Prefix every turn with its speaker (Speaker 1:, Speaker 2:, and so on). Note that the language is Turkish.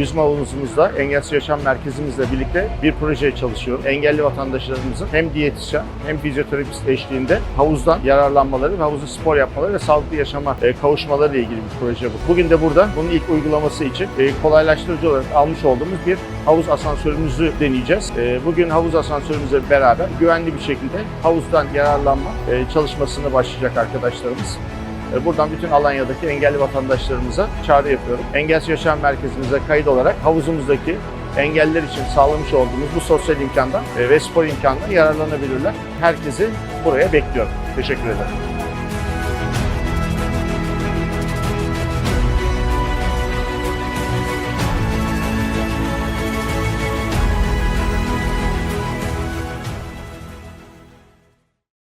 Speaker 1: yüzme havuzumuzda Engelsiz Yaşam Merkezimizle birlikte bir projeye çalışıyorum. Engelli vatandaşlarımızın hem diyetisyen hem fizyoterapist eşliğinde havuzdan yararlanmaları ve havuzda spor yapmaları ve sağlıklı yaşama e, kavuşmaları ile ilgili bir proje bu. Bugün de burada bunun ilk uygulaması için e, kolaylaştırıcı olarak almış olduğumuz bir havuz asansörümüzü deneyeceğiz. E, Bugün havuz asansörümüzle beraber güvenli bir şekilde havuzdan yararlanma çalışmasını başlayacak arkadaşlarımız. E, Buradan bütün Alanya'daki engelli vatandaşlarımıza çağrı yapıyorum. Engelsiz Yaşam Merkezimize kayıt olarak havuzumuzdaki engelliler için sağlamış olduğumuz bu sosyal imkandan e, ve spor imkanından yararlanabilirler. Herkesi buraya bekliyorum. Teşekkür ederim.